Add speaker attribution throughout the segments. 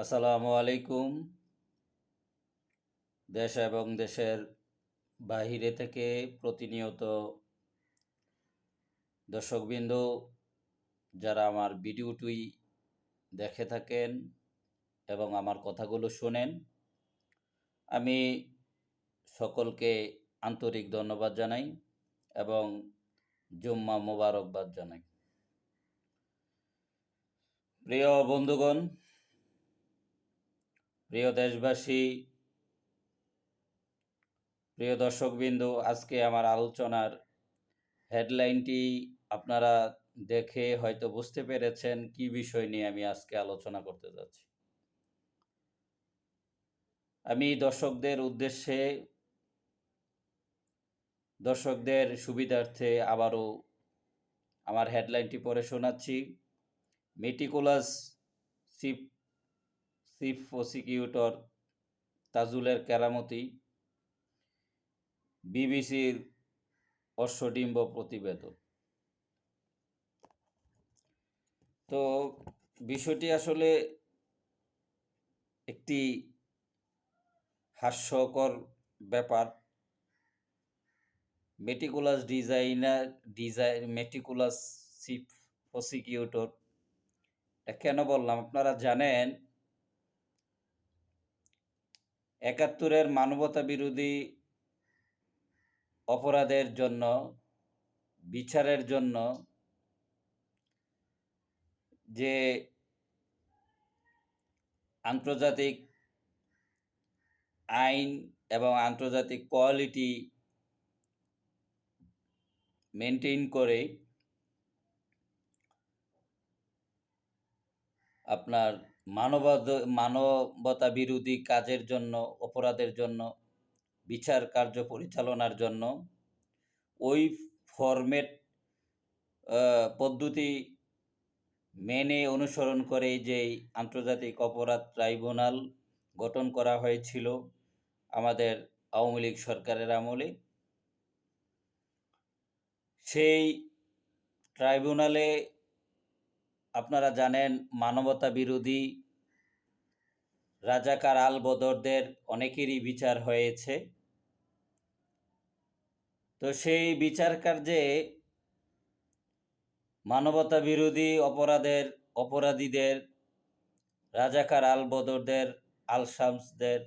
Speaker 1: আসসালামু আলাইকুম। দেশ এবং দেশের বাহিরে থেকে প্রতিনিয়ত দর্শকবৃন্দ যারা আমার ভিডিওটি দেখে থাকেন এবং আমার কথাগুলো শোনেন, আমি সকলকে আন্তরিক ধন্যবাদ জানাই এবং জুম্মা মোবারকবাদ জানাই। প্রিয় বন্ধুগণ প্রিয় দেশবাসী, প্রিয় দর্শকবৃন্দ, আজকে আমার আলোচনার হেডলাইনটি আপনারা দেখে হয়তো বুঝতে পেরেছেন কি বিষয় নিয়ে আমি আজকে আলোচনা করতে যাচ্ছি। আমি দর্শকদের উদ্দেশ্যে, দর্শকদের সুবিধার্থে আবারও আমার হেডলাইনটি পড়ে শোনাচ্ছি। মেটিকুলাস চিফ চিফ প্রসিকিউটর তাজুলের কেরামতি, বিবিসির অশ্বডিম্ব প্রতিবেদন। তো বিষয়টি আসলে একটি হাস্যকর ব্যাপার। Meticulous designer design meticulous chief prosecutor কেন বললাম? আপনারা জানেন একাত্তরের মানবতা বিরোধী অপরাধের জন্য, বিচারের জন্য যে আন্তর্জাতিক আইন এবং আন্তর্জাতিক কোয়ালিটি মেনটেন করে আপনার মানবাদ মানবতা বিরোধী কাজের জন্য, অপরাধের জন্য, বিচার কার্য পরিচালনার জন্য, ওই ফরম্যাট পদ্ধতি মেনে অনুসরণ করে যেই আন্তর্জাতিক অপরাধ ট্রাইব্যুনাল গঠন করা হয়েছিল আমাদের আওয়ামী লীগ সরকারের আমলে, সেই ট্রাইব্যুনালে আপনারা জানেন মানবতা বিরোধী রাজাকার আল বদরদের অনেকেরই বিচার হয়েছে। তো সেই বিচার কার্যে মানবতা বিরোধী অপরাধের অপরাধীদের, রাজাকার আল বদরদের আল শামসদের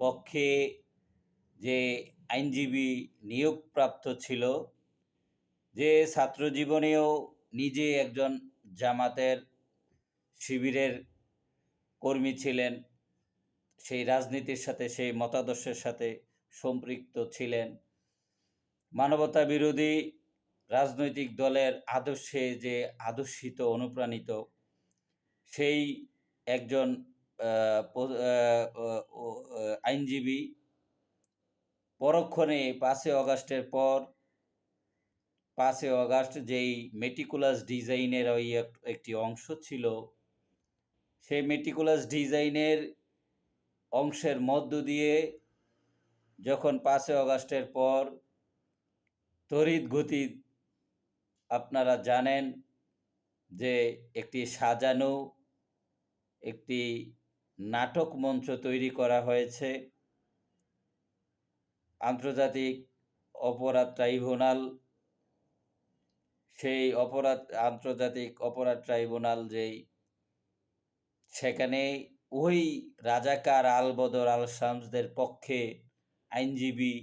Speaker 1: পক্ষে যে আইনজীবী নিয়োগপ্রাপ্ত ছিল, যে ছাত্র জীবনেও নিজে একজন জামাতের শিবিরের কর্মী ছিলেন, সেই রাজনীতির সাথে, সেই মতাদর্শের সাথে সম্পৃক্ত ছিলেন। মানবতা বিরোধী রাজনৈতিক দলের আদর্শে যে আদর্শিত, অনুপ্রাণিত, সেই একজন আইনজীবী পরক্ষণে পাঁচই অগাস্টের পর, পাঁচই অগাস্ট যেই মেটিকুলাস ডিজাইনের ওই একটি অংশ ছিল সেই মেটিকুলাস ডিজাইনের অংশের মধ্য দিয়ে যখন পাঁচই অগাস্টের পর তড়িৎ গতি আপনারা জানেন যে একটি সাজানো, একটি নাটক মঞ্চ তৈরি করা হয়েছে। আন্তর্জাতিক অপরাধ ট্রাইব্যুনাল, সেই অপরাধ, আন্তর্জাতিক অপরাধ ট্রাইব্যুনাল যেই সেখানে ওই রাজাকার আল বদর আল শামসদের পক্ষে আইনজীবী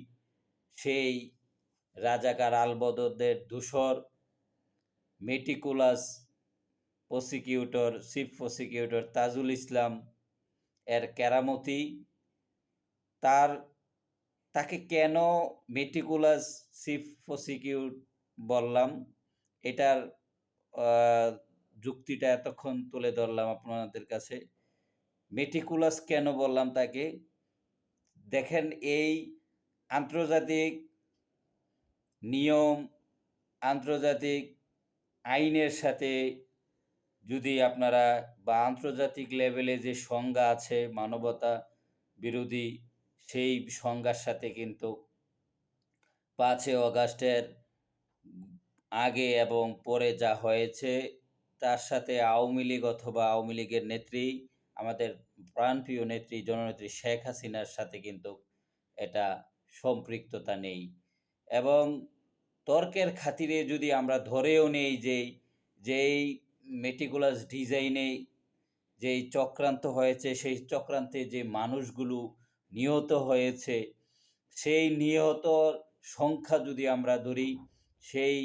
Speaker 1: সেই রাজাকার আল বদরদের দূষর meticulous prosecutor, chief prosecutor Tajul Islam এর কেরামতি। তার, তাকে কেন মেটিকুলাস চিফ প্রসিকিউট বললাম? এটার যুক্তিটা এতক্ষণ তুলে ধরলাম আপনাদের কাছে। মেটিকুলাস কেন বললাম তাকে? দেখেন এই আন্তর্জাতিক নিয়ম, আন্তর্জাতিক আইনের সাথে যদি আপনারা বা আন্তর্জাতিক লেভেলে যে সংজ্ঞা আছে মানবতা বিরোধী, সেই সংজ্ঞার সাথে কিন্তু পাঁচই অগাস্টের আগে এবং পরে যা হয়েছে তার সাথে আওয়ামী লীগ অথবা আওয়ামী লীগের নেত্রী, আমাদের প্রাণপ্রিয় নেত্রী, জননেত্রী শেখ হাসিনার সাথে কিন্তু এটা সম্পৃক্ততা নেই। এবং তর্কের খাতিরে যদি আমরা ধরেও নেই যে, যেই মেটিকুলাস ডিজাইনে যেই চক্রান্ত হয়েছে, সেই চক্রান্তে যে মানুষগুলো নিহত হয়েছে, সেই নিহতর সংখ্যা যদি আমরা ধরি, সেই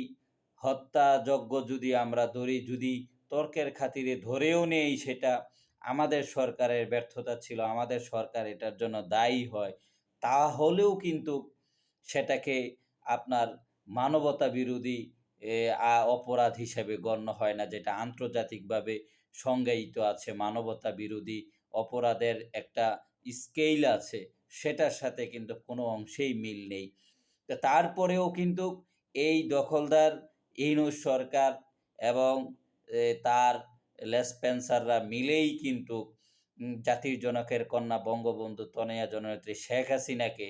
Speaker 1: হত্যাযজ্ঞ যদি আমরা ধরি, যদি তর্কের খাতিরে ধরেও নেই সেটা, আমাদের সরকারের ব্যর্থতা ছিল, আমাদের সরকার এটার জন্য দায়ী হয়, তাহলেও কিন্তু সেটাকে আপনার মানবতা বিরোধী অপরাধ হিসেবে গণ্য হয় না, যেটা আন্তর্জাতিকভাবে সংজ্ঞায়িত আছে। মানবতা বিরোধী অপরাধের একটা স্কেল আছে, সেটার সাথে কিন্তু কোনো অংশেই মিল নেই। তারপরেও কিন্তু এই দখলদার ইউনুস সরকার এবং তার লেসপেন্সাররা মিলেই কিন্তু জাতির জনকের কন্যা বঙ্গবন্ধু তনয়া জননেত্রী শেখ হাসিনাকে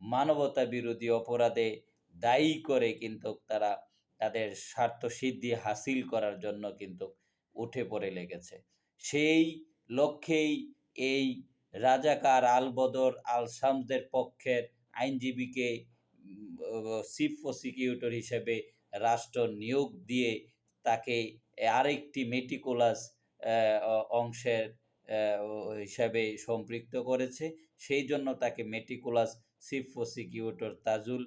Speaker 1: মানবতা বিরোধী অপরাধে দায়ী করে কিন্তু তারা তাদের স্বার্থ সিদ্ধি হাসিল করার জন্য কিন্তু উঠে পড়ে লেগেছে। সেই লক্ষ্যেই এই রাজাকার আলবদর আল শামসদের পক্ষের আইনজীবীকে চিফ প্রসিকিউটর হিসেবে রাষ্ট্র নিয়োগ দিয়ে তাকে আরেকটি মেটিকুলাস অংশের হিসাবে সম্পৃক্ত করেছে। সেই জন্য তাকে মেটিকুলাস চিফ প্রসিকিউটর তাজুল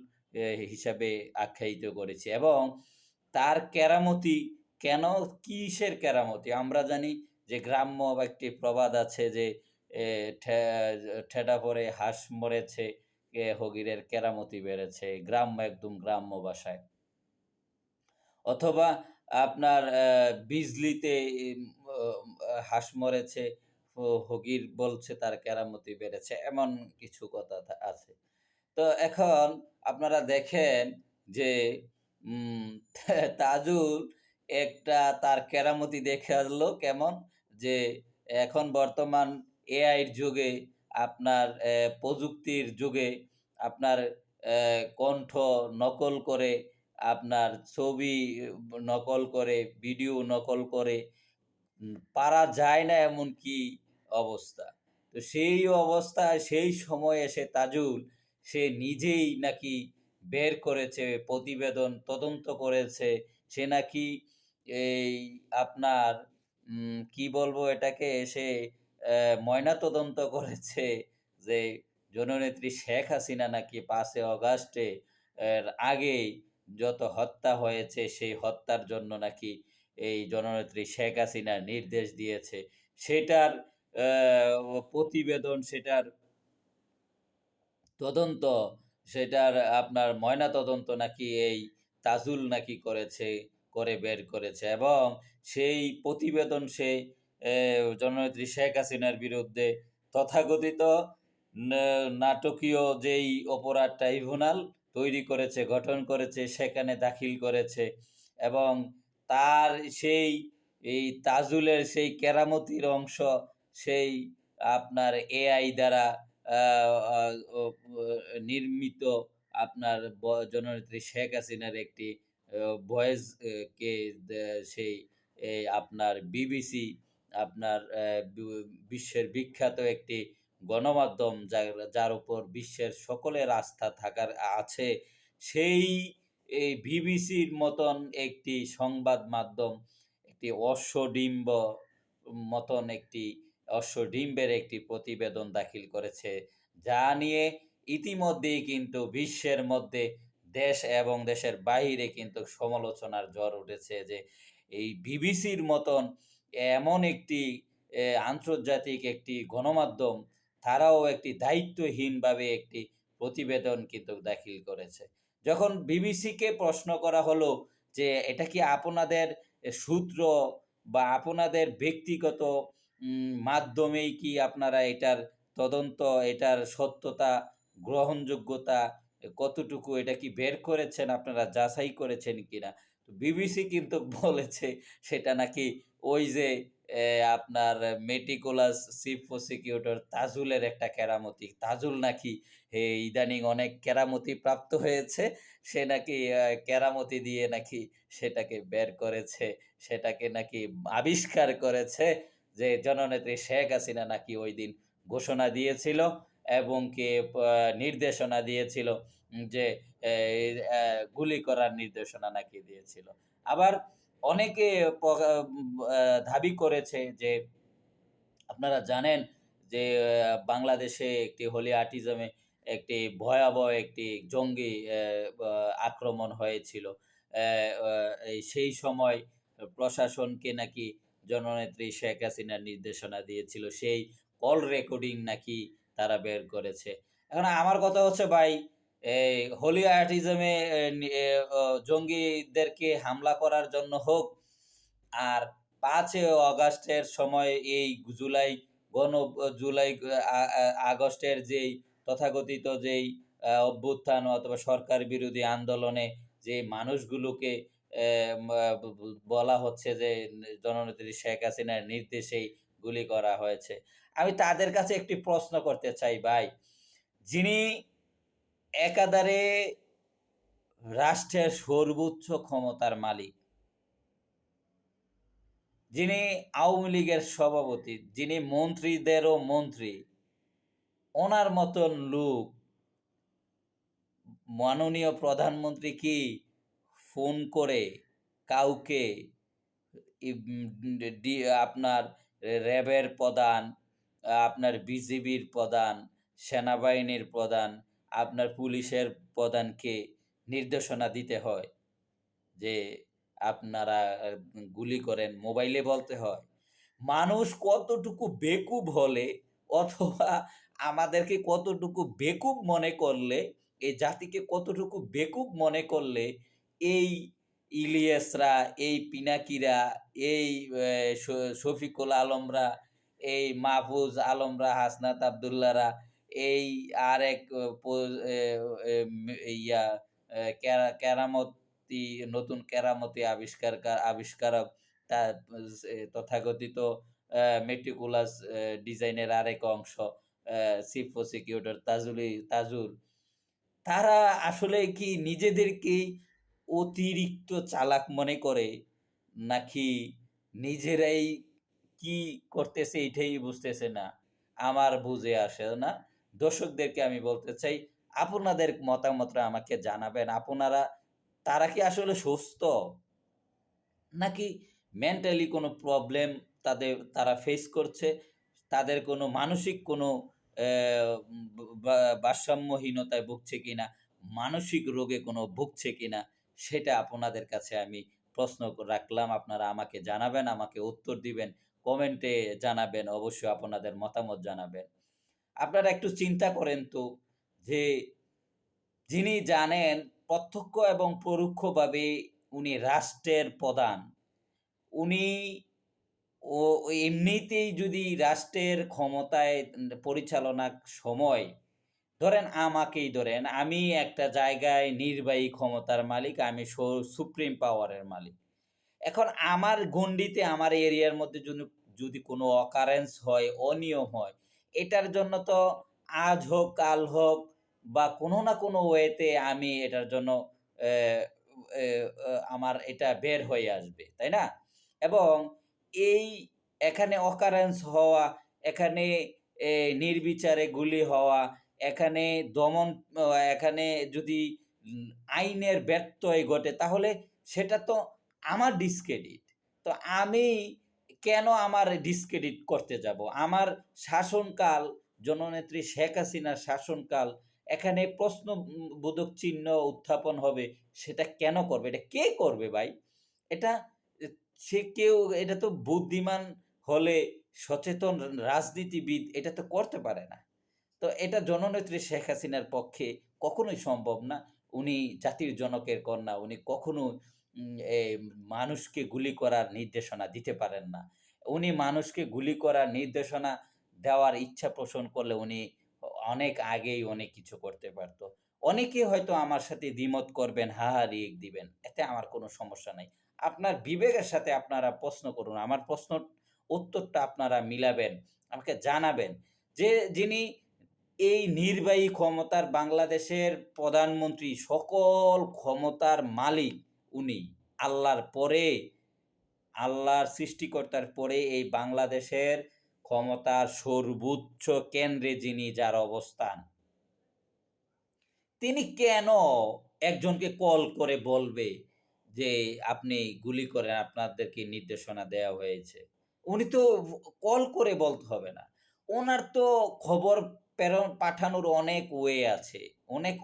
Speaker 1: হিসাবে আখ্যায়িত করেছে। এবং তার কেরামতি কেন, কিসের কেরামতি? আমরা জানি যে গ্রাম্য একটি প্রবাদ আছে যে ঠেডা পরে হাঁস মরেছে হগিরের কেরামতি বেড়েছে। গ্রাম্য একদম গ্রাম্য ভাষায়। অথবা আপনার বিজলিতে হাঁস মরেছে হগির বলছে তার কেরামতি বেড়েছে, এমন কিছু কথা আছে। তো এখন আপনারা দেখেন যে তাজুল একটা তার কেরামতি দেখে আসলো কেমন? যে, এখন বর্তমান এআইর যুগে, আপনার প্রযুক্তির যুগে, আপনার কণ্ঠ নকল করে আপনার ছবি নকল করে, ভিডিও নকল করে পারা যায় না এমন কি অবস্থা? তো সেই অবস্থায় সেই সময় এসে তাজুল, সে নিজেই নাকি বের করেছে, প্রতিবেদন তদন্ত করেছে, সে নাকি এই আপনার কি বলব এটাকে এসে ময়না তদন্ত করেছে যে, জননেত্রী শেখ হাসিনা নাকি পাঁচে অগাস্টে আগেই যত হত্যা হয়েছে, সেই হত্যার জন্য নাকি এই জননেত্রী শেখ হাসিনা নির্দেশ দিয়েছে। সেটার প্রতিবেদন, সেটার তদন্ত, সেটার আপনার ময়না তদন্ত নাকি এই তাজুল নাকি করেছে, করে বের করেছে এবং সেই প্রতিবেদন সে জননেত্রী শেখ হাসিনার বিরুদ্ধে তথাকথিত নাটকীয় যেই অপরাধ, ট্রাইব্যুনাল তৈরি করেছে, গঠন করেছে, সেখানে দাখিল করেছে এবং তার সেই, এই তাজুলের সেই কেরামতির অংশ, সেই আপনার এআই দ্বারা নির্মিত আপনার জননেত্রী শেখ হাসিনার একটি ভয়েস কে সেই আপনার বিবিসি, আপনার বিশ্বের বিখ্যাত একটি গণমাধ্যম যার যার উপর বিশ্বের সকলের আস্থা থাকার, আছে, সেই এই বিবিসির মতন একটি সংবাদ মাধ্যম, একটি অশ্বডিম্ব মতন একটি, অশ্বডিম্বের একটি প্রতিবেদন দাখিল করেছে, যা নিয়ে ইতিমধ্যেই কিন্তু বিশ্বের মধ্যে দেশ এবং দেশের বাইরে কিন্তু সমালোচনার ঝড় উঠেছে যে, এই বিবিসির মতন এমন একটি আন্তর্জাতিক একটি গণমাধ্যম তারাও একটি দায়িত্বহীনভাবে একটি প্রতিবেদন কিন্তু দাখিল করেছে। যখন বিবিসিকে প্রশ্ন করা হলো যে এটা কি আপনাদের সূত্র বা আপনাদের ব্যক্তিগত মাধ্যমেই কি আপনারা এটার তদন্ত, এটার সত্যতা, গ্রহণযোগ্যতা কতটুকু, এটা কি বের করেছেন, আপনারা যাচাই করেছেন কিনা? বিবিসি কিন্তু বলেছে সেটা নাকি ওই যে আপনার মেটিকুলাস চিফ প্রসিকিউটর তাজুলের একটা কেরামতি। তাজুল নাকি ইদানিং অনেক কেরামতি প্রাপ্ত হয়েছে, সে নাকি কেরামতি দিয়ে নাকি সেটাকে বের করেছে, সেটাকে নাকি আবিষ্কার করেছে যে জননেত্রী শেখ হাসিনা নাকি ওই দিন ঘোষণা দিয়েছিল এবং কি নির্দেশনা দিয়েছিল যে গুলি করার নির্দেশনা নাকি দিয়েছিল। আবার অনেকে দাবি করেছে যে, আপনারা জানেন যে বাংলাদেশে একটি হোলি আর্টিজমে একটি ভয়াবহ একটি জঙ্গি আক্রমণ হয়েছিল। সেই সময় প্রশাসনকে নাকি জননেত্রী শেখ হাসিনার নির্দেশনা দিয়েছিল। সেই কল রেকর্ডিং নাকি তারা বের করেছে। এখন আমার কথা হচ্ছে, ভাই এই হোলি আর্টিজমে জঙ্গিদেরকে হামলা করার জন্য হোক, আর পাঁচই অগাস্টের সময় এই জুলাই, গণ, জুলাই আগস্টের যেই তথাকথিত যেই অভ্যুত্থান অথবা সরকার বিরোধী আন্দোলনে যে মানুষগুলোকে বলা হচ্ছে যে জননেত্রী শেখ হাসিনার নির্দেশেই গুলি করা হয়েছে। আমি তাদের কাছে একটি প্রশ্ন করতে চাই ভাই। যিনি একাধারে রাষ্ট্রের সর্বোচ্চ ক্ষমতার মালিক। যিনি আওয়ামী লীগের সভাপতি, যিনি মন্ত্রীদেরও মন্ত্রী, ওনার মতন লোক মাননীয় প্রধানমন্ত্রী কি ফোন করে কাউকে আপনার র্যাবের প্রধান, আপনার বিজিবির প্রধান, সেনাবাহিনীর প্রধান আপনার পুলিশের প্রধানকে নির্দেশনা দিতে হয় যে আপনারা গুলি করেন, মোবাইলে বলতে হয়। মানুষ কতটুকু বেকুব হলে অথবা আমাদেরকে কতটুকু বেকুব মনে করলে এই জাতিকে কতটুকু বেকুব মনে করলে, এই ইলিয়াসরা, এই পিনাকিরা, এই শফিকুল আলমরা, এই মাহফুজ আলমরা, হাসনাত আবদুল্লারা এই আর আহ, প- এ, এ, ম- ইয়া কেরামতি নতুন কেরামতি আবিষ্কার আবিষ্কারক তথাকথিত মেট্রিকুলাস ডিজাইনের আরেক অংশ চিফ প্রসিকিউটর তাজুলি তাজুল। তারা আসলে কি নিজেদেরকেই অতিরিক্ত চালাক মনে করে নাকি নিজেরাই কি করতেছে এটাই বুঝতেছে না? আমার বুঝে আসে না। দর্শকদেরকে আমি বলতে চাই, আপনাদের মতামতটা আমাকে জানাবেন। আপনারা, তারা কি আসলে সুস্থ? নাকি মেন্টালি কোনো প্রবলেম তাদের, তারা ফেস করছে? তাদের কোনো মানসিক কোনো ভারসাম্যহীনতায় ভুগছে কিনা? মানসিক রোগে কোনো ভুগছে কিনা? সেটা আপনাদের কাছে আমি প্রশ্ন রাখলাম। আপনারা আমাকে জানাবেন, আমাকে উত্তর দিবেন। কমেন্টে জানাবেন, অবশ্যই আপনাদের মতামত জানাবেন। আপনারা একটু চিন্তা করেন তো যে যিনি জানেন প্রত্যক্ষ এবং পরোক্ষভাবে উনি রাষ্ট্রের প্রধান, উনি ও এমনিতেই যদি রাষ্ট্রের ক্ষমতায় পরিচালনার সময়, ধরেন আমাকেই ধরেন, আমি একটা জায়গায় নির্বাহী ক্ষমতার মালিক, আমি সুপ্রিম পাওয়ারের মালিক। এখন আমার গণ্ডিতে, আমার এরিয়ার মধ্যে যদি যদি কোনো অকারেন্স হয়, অনিয়ম হয় এটার জন্য তো আজ হোক, কাল হোক বা কোনো না কোনো ওয়েতে আমি এটার জন্য আমার এটা বের হয়ে আসবে, তাই না? এবং এই এখানে অকারেন্স হওয়া, এখানে নির্বিচারে গুলি হওয়া, এখানে দমন, এখানে যদি আইনের ব্যত্যয় ঘটে, তাহলে সেটা তো আমার ডিসক্রেডিট। তো আমি কেন আমার ডিসক্রেডিট করতে যাব? আমার শাসনকাল জননেত্রী শেখ হাসিনার শাসনকাল এখানে প্রশ্ন উম, বোধক চিহ্ন উত্থাপন হবে সেটা কেন করবে? এটা কে করবে ভাই? এটা সে কেউ এটা তো বুদ্ধিমান হলে সচেতন রাজনীতিবিদ এটা তো করতে পারে না। তো এটা জননেত্রী শেখ হাসিনার পক্ষে কখনোই সম্ভব না। উনি জাতির জনকের কন্যা উনি কখনো মানুষকে গুলি করার নির্দেশনা দিতে পারেন না। উনি মানুষকে গুলি করার নির্দেশনা দেওয়ার ইচ্ছা পোষণ করলে উনি অনেক আগেই অনেক কিছু করতে পারতো। অনেকে হয়তো আমার সাথে দ্বিমত করবেন, হা হা, রিয়েক দিবেন। এতে আমার কোনো সমস্যা নাই। আপনার বিবেকের সাথে আপনারা প্রশ্ন করুন, আমার প্রশ্ন উত্তরটা আপনারা মিলাবেন, আমাকে জানাবেন যে যিনি এই নির্বাহী ক্ষমতার বাংলাদেশের প্রধানমন্ত্রী, সকল ক্ষমতার মালিক উনি। আল্লাহর পরে, আল্লাহর সৃষ্টিকর্তার পরে এই বাংলাদেশের ক্ষমতার সর্বোচ্চ কেন্দ্রে যিনি যার অবস্থান, তিনি কেন একজনকে কল করে বলবে যে আপনি গুলি করেন, আপনাদেরকে নির্দেশনা দেওয়া হয়েছে? উনি তো কল করে বলতে হবে না। ওনার তো খবর প্রেরণ পাঠানোর অনেক ওয়ে আছে, অনেক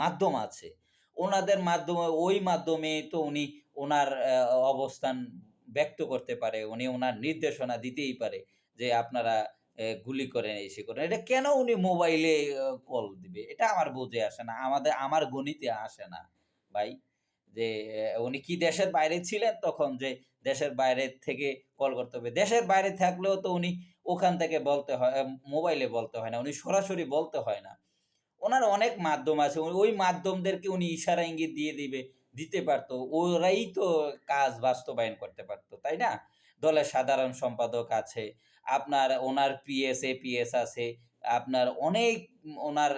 Speaker 1: মাধ্যম আছে। ওনাদের মাধ্যমে, ওই মাধ্যমে তো উনি ওনার অবস্থান ব্যক্ত করতে পারে, উনি ওনার নির্দেশনা দিতেই পারে যে আপনারা গুলি করেন এসে করেন এটা কেন উনি মোবাইলে কল দিবে? এটা আমার বুঝে আসে না। আমাদের, আমার গণিতে আসে না ভাই। যে উনি কি দেশের বাইরে ছিলেন তখন যে দেশের বাইরে থেকে কল করতে হবে? দেশের বাইরে থাকলেও তো উনি ওখান থেকে বলতে হয় মোবাইলে বলতে হয় না। উনি সরাসরি বলতে হয় না। ওনার অনেক মাধ্যম আছে ওই- মাধ্যমদেরকে উনি ইশারা ইঙ্গিত দিয়ে দিবে, দিতে পারতো। ওরাই তো কাজ বাস্তবায়ন করতে পারতো, তাই না? দলের সাধারণ সম্পাদক আছে, আপনার ওনার পিএস, এপিএস আছে, আপনার অনেক ওনার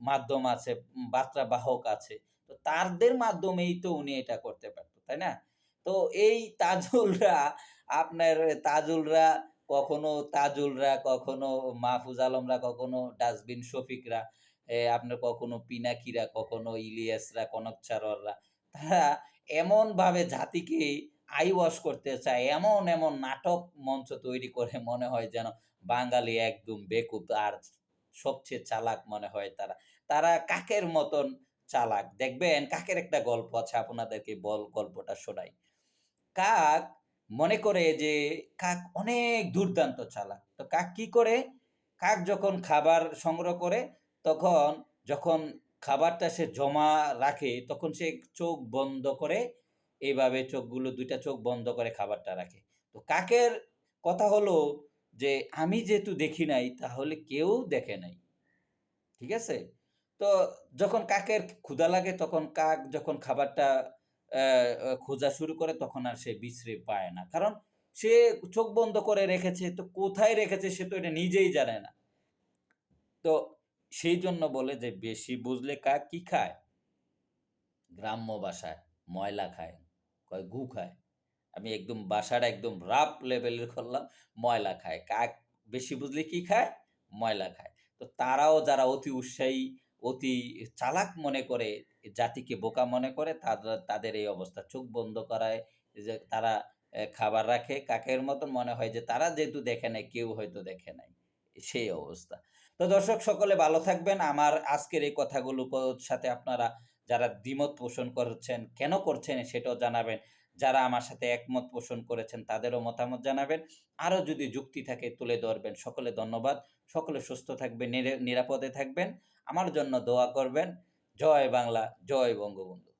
Speaker 1: মাধ্যম আছে বার্তা বাহক আছে। তো তাদের মাধ্যমেই তো উনি এটা করতে পারতো, তাই না? তো এই তাজুলরা, আপনার তাজুলরা কখনো তাজুলরা, কখনো মাহফুজ আলমরা, কখনো ডাস্টবিন শফিকরা আপনার কখনো পিনাকিরা, কখনো ইলিয়াসরা কনকচাররা তারা এমন ভাবে জাতিকে আই ওয়াশ করতে চায়, এমন এমন নাটক মঞ্চ তৈরি করে মনে হয় যেন বাঙালি একদম বেকুব আর সবচেয়ে চালাক মনে হয় তারা। তারা কাকের মতন চালাক? দেখবেন কাকের একটা গল্প আছে, আপনাদেরকে বল গল্পটা শোনাই। কাক মনে করে যে কাক অনেক দুর্দান্ত চালাক। তো কাক কি করে? কাক যখন খাবার সংগ্রহ করে, তখন যখন খাবারটা সে জমা রাখে, তখন সে চোখ বন্ধ করে এইভাবে চোখগুলো, দুইটা চোখ বন্ধ করে খাবারটা রাখে। তো কাকের কথা হলো যে, আমি যেহেতু দেখি নাই, তাহলে কেউ দেখে নাই। ঠিক আছে? তো যখন কাকের ক্ষুধা লাগে, তখন কাক যখন খাবারটা খোঁজা শুরু করে, তখন আর সে বিশ্রে পায় না। কারণ সে চোখ বন্ধ করে রেখেছে, তো কোথায় রেখেছে সে তো এটা নিজেই জানে না। তো সেই জন্য বলে যে, বেশি বুঝলে কাক কি খায়? গ্রাম্য বাসায় ময়লা খায়, কয় গু খায়। আমি একদম বাসাটা একদম রাপ লেভেলের করলাম, ময়লা খায়। কাক, বেশি বুঝলে কি খায়? ময়লা খায়। তো তারাও যারা অতি উৎসাহী অতি চালাক মনে করে, জাতিকে বোকা মনে করে তাদের তাদের এই অবস্থা। চোখ বন্ধ করায় যে তারা খাবার রাখে। কাকের মতন মনে হয় যে তারা যেহেতু দেখে নাই, কেউ হয়তো দেখে নাই। সেই অবস্থা। তো দর্শক, সকলে ভালো থাকবেন। আমার আজকের এই কথাগুলো সাথে আপনারা যারা দ্বিমত পোষণ করছেন, কেন করছেন সেটাও জানাবেন। যারা আমার সাথে একমত পোষণ করেছেন, তাদেরও মতামত জানাবেন। আরও যদি যুক্তি থাকে, তুলে ধরবেন। সকলে ধন্যবাদ। সকলে সুস্থ থাকবেন নিরাপদে থাকবেন। আমার জন্য দোয়া করবেন। জয় বাংলা জয় বঙ্গবন্ধু।